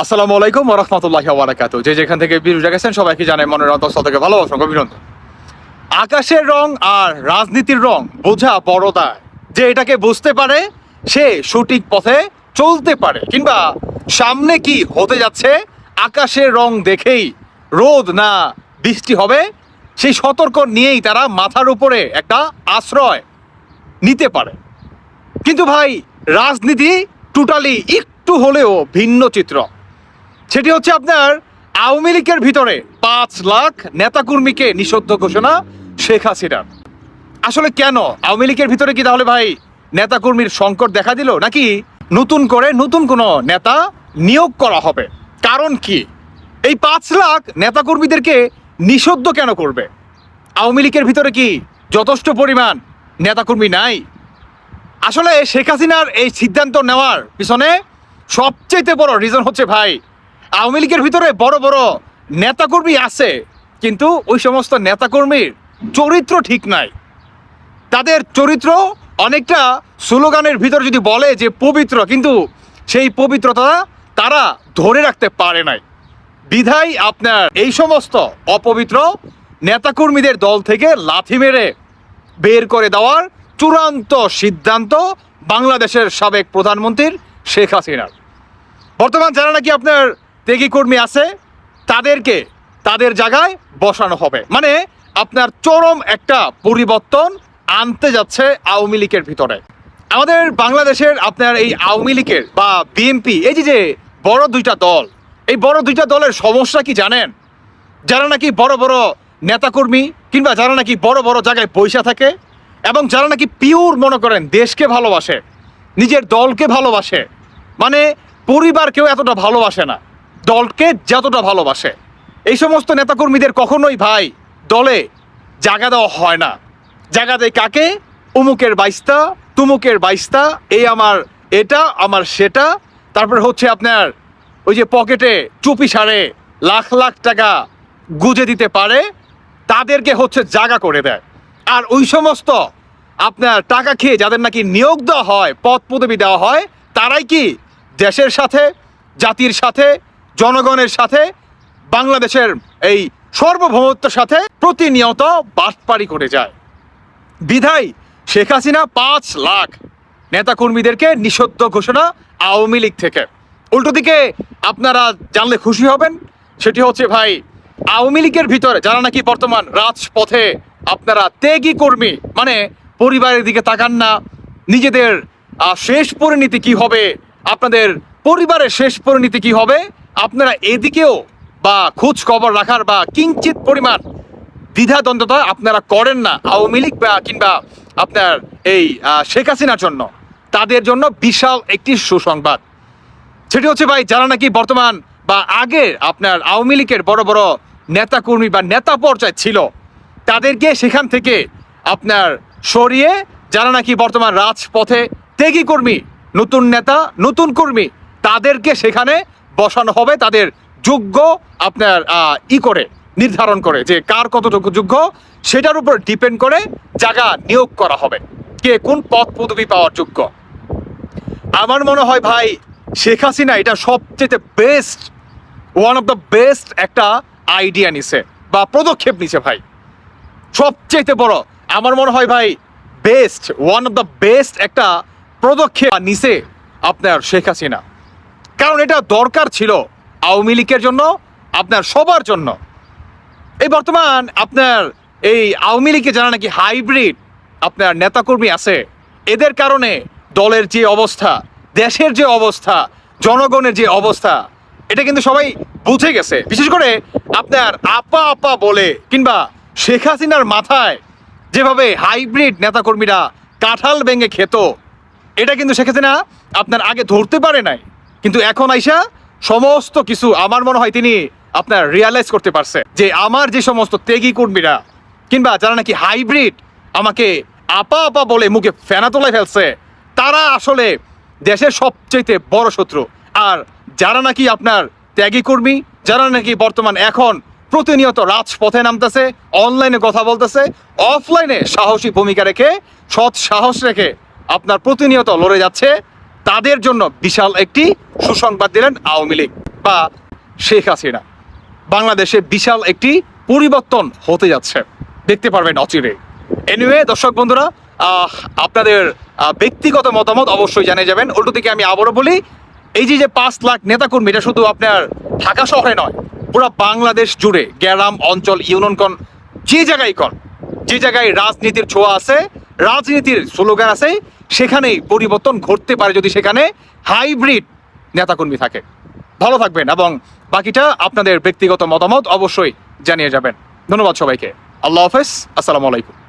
আসসালামু আলাইকুম রহমতুল্লাহ বারাকাতু যে যেখান থেকে ভিডিওটা গেছেন সবাইকে জানাই মনের অন্তঃস্থল থেকে ভালোবাসা অভিনন্দন। আকাশের রং আর রাজনীতির রং বোঝা বড় দায়। যে এটাকে বুঝতে পারে, সে সঠিক পথে চলতে পারে। কিংবা সামনে কি হতে যাচ্ছে, আকাশের রং দেখেই রোদ না বৃষ্টি হবে সেই সতর্ক নিয়েই তারা মাথার উপরে একটা আশ্রয় নিতে পারে। কিন্তু ভাই, রাজনীতি টোটালি একটু হলেও ভিন্ন চিত্র। সেটি হচ্ছে আপনার আওয়ামী লীগের ভিতরে পাঁচ লাখ নেতাকর্মীকে নিষিদ্ধ ঘোষণা শেখ হাসিনার আসলে কেন? আওয়ামী লীগের ভিতরে কি তাহলে ভাই নেতাকর্মীর সংকট দেখা দিল নাকি নতুন করে নতুন কোনো নেতা নিয়োগ করা হবে? কারণ কি? এই পাঁচ লাখ নেতাকর্মীদেরকে নিষিদ্ধ কেন করবে? আওয়ামী লীগের ভিতরে কি যথেষ্ট পরিমাণ নেতাকর্মী নাই? আসলে শেখ হাসিনার এই সিদ্ধান্ত নেওয়ার পিছনে সবচেয়ে বড় রিজন হচ্ছে ভাই আওয়ামী লীগের ভিতরে বড় বড় নেতাকর্মী আছে, কিন্তু ওই সমস্ত নেতাকর্মীর চরিত্র ঠিক নাই। তাদের চরিত্র অনেকটা স্লোগানের ভিতর যদি বলে যে পবিত্র, কিন্তু সেই পবিত্রতা তারা ধরে রাখতে পারে নাই। বিধায় আপনার এই সমস্ত অপবিত্র নেতাকর্মীদের দল থেকে লাথি মেরে বের করে দেওয়ার চূড়ান্ত সিদ্ধান্ত বাংলাদেশের সাবেক প্রধানমন্ত্রীর শেখ হাসিনার। বর্তমান যারা নাকি আপনার ত্যাগী কর্মী আছে, তাদেরকে তাদের জায়গায় বসানো হবে। মানে আপনার চরম একটা পরিবর্তন আনতে যাচ্ছে আওয়ামী লীগের ভিতরে। আমাদের বাংলাদেশের আপনার এই আওয়ামী লীগের বা বিএনপি, এই যে যে বড় দুইটা দল, এই বড় দুইটা দলের সমস্যা কি জানেন? যারা নাকি বড় বড় নেতাকর্মী কিংবা যারা নাকি বড় বড় জায়গায় পয়সা থাকে এবং যারা নাকি পিওর মনে করেন দেশকে ভালোবাসে, নিজের দলকে ভালোবাসে মানে পরিবারকেও এতটা ভালোবাসে না। দলকে যতটা ভালোবাসে। এই সমস্ত নেতাকর্মীদের কখনোই ভাই দলে জায়গা দেওয়া হয় না। জায়গা দেয় কাকে? উমুকের বাইস্তা তুমুকের বাইস্তা এই আমার এটা, আমার সেটা। তারপর হচ্ছে আপনার ওই যে পকেটে চুপি সারে লাখ লাখ টাকা গুজে দিতে পারে, তাদেরকে হচ্ছে জায়গা করে দেয়। আর ওই সমস্ত আপনার টাকা খেয়ে যাদের নাকি নিয়োগ দেওয়া হয়, পদ পদবি দেওয়া হয়, তারাই কি দেশের সাথে, জাতির সাথে জনগণের সাথে, বাংলাদেশের এই সার্বভৌমত্বের সাথে প্রতিনিয়ত বাটপাড়ি করে যায়। বিধায় শেখ হাসিনা পাঁচ লাখ নেতাকর্মীদেরকে নিষিদ্ধ ঘোষণা আওয়ামী লীগ থেকে। উল্টো দিকে আপনারা জানলে খুশি হবেন, সেটি হচ্ছে ভাই, আওয়ামী লীগের ভিতরে যারা নাকি বর্তমান রাজপথে আপনারা ত্যাগী কর্মী মানে পরিবারের দিকে তাকান না, নিজেদের শেষ পরিণতি কি হবে, আপনাদের পরিবারের শেষ পরিণতি কি হবে আপনারা এদিকেও বা খোঁজ খবর রাখার বা কিঞ্চিত পরিমাণ দ্বিধাদ্বন্দ্বতা আপনারা করেন না আওয়ামী লীগ বা কিংবা আপনার এই শেখ হাসিনার জন্য। তাদের জন্য বিশাল একটি সুসংবাদ। সেটি হচ্ছে ভাই, যারা নাকি বর্তমান বা আগে আপনার আওয়ামী লীগের বড় বড় নেতাকর্মী বা নেতা পর্যায়ে ছিল, তাদেরকে সেখান থেকে আপনার সরিয়ে যারা নাকি বর্তমান রাজপথে ত্যাগী কর্মী, নতুন নেতা, নতুন কর্মী, তাদেরকে সেখানে বসানো হবে, তাদের যোগ্য আপনার ই করে, নির্ধারণ করে যে কার কতটুকু যোগ্য সেটার উপর ডিপেন্ড করে জায়গা নিয়োগ করা হবে। কে কোন পদ পদবি পাওয়ার যোগ্য। আমার মনে হয় ভাই, শেখ হাসিনা এটা সবচেয়ে best one of the best একটা আইডিয়া নিছে, বা পদক্ষেপ নিছে ভাই। সবচেয়ে বড়, আমার মনে হয় ভাই best one of the best একটা পদক্ষেপ নিছে আপনার শেখ হাসিনা। কারণ এটা দরকার ছিল আওয়ামী লীগের জন্য, আপনার সবার জন্য। এই বর্তমান আপনার এই আওয়ামী লীগে যারা নাকি হাইব্রিড আপনার নেতাকর্মী আছে, এদের কারণে দলের যে অবস্থা, দেশের যে অবস্থা, জনগণের যে অবস্থা, এটা কিন্তু সবাই বুঝে গেছে। বিশেষ করে আপনার আপা আপা বলে কিংবা শেখ হাসিনার মাথায় যেভাবে হাইব্রিড নেতাকর্মীরা কাঁঠাল ভেঙে খেত, এটা কিন্তু শেখ হাসিনা আপনার আগে ধরতে পারে নাই। কিন্তু এখন আইসা সমস্ত কিছু আমার মনে হয় তিনি আপনার রিয়ালাইজ করতে পারছে যে আমার যে সমস্ত ত্যাগী কর্মীরা কিংবা যারা নাকি হাইব্রিড আমাকে আপা আপা বলে মুখে ফেনা তোলায় ফেলছে, তারা আসলে দেশের সবচেয়ে বড় শত্রু। আর যারা নাকি আপনার ত্যাগী কর্মী, যারা নাকি বর্তমান এখন প্রতিনিয়ত রাজপথে নামতেছে অনলাইনে কথা বলতেছে অফলাইনে সাহসী ভূমিকা রেখে, সৎ সাহস রেখে আপনার প্রতিনিয়ত লড়ে যাচ্ছে তাদের জন্য বিশাল একটি সুসংবাদ দিলেন আওয়ামী লীগ বা শেখ হাসিনা। বাংলাদেশে বিশাল একটি পরিবর্তন হতে যাচ্ছে। দেখতে পারবেন অচিরে। এনিওয়ে দর্শক বন্ধুরা আপনাদের ব্যক্তিগত মতামত অবশ্যই জানিয়ে যাবেন। উল্টো দিকে আমি আবারও বলি, এই যে যে পাঁচ লাখ নেতাকর্মী, এটা শুধু আপনার ঢাকা শহরে নয়, পুরো বাংলাদেশ জুড়ে গ্রাম অঞ্চল ইউনিয়ন কন যে জায়গায় কন যে জায়গায় রাজনীতির ছোঁয়া আছে, রাজনীতির স্লোগান আছে সেখানেই পরিবর্তন ঘটতে পারে যদি সেখানে হাইব্রিড নেতাকর্মী থাকে। ভালো থাকবেন এবং বাকিটা আপনাদের ব্যক্তিগত মতামত অবশ্যই জানিয়ে যাবেন। ধন্যবাদ সবাইকে। আল্লাহ হাফেজ। আসসালামু আলাইকুম।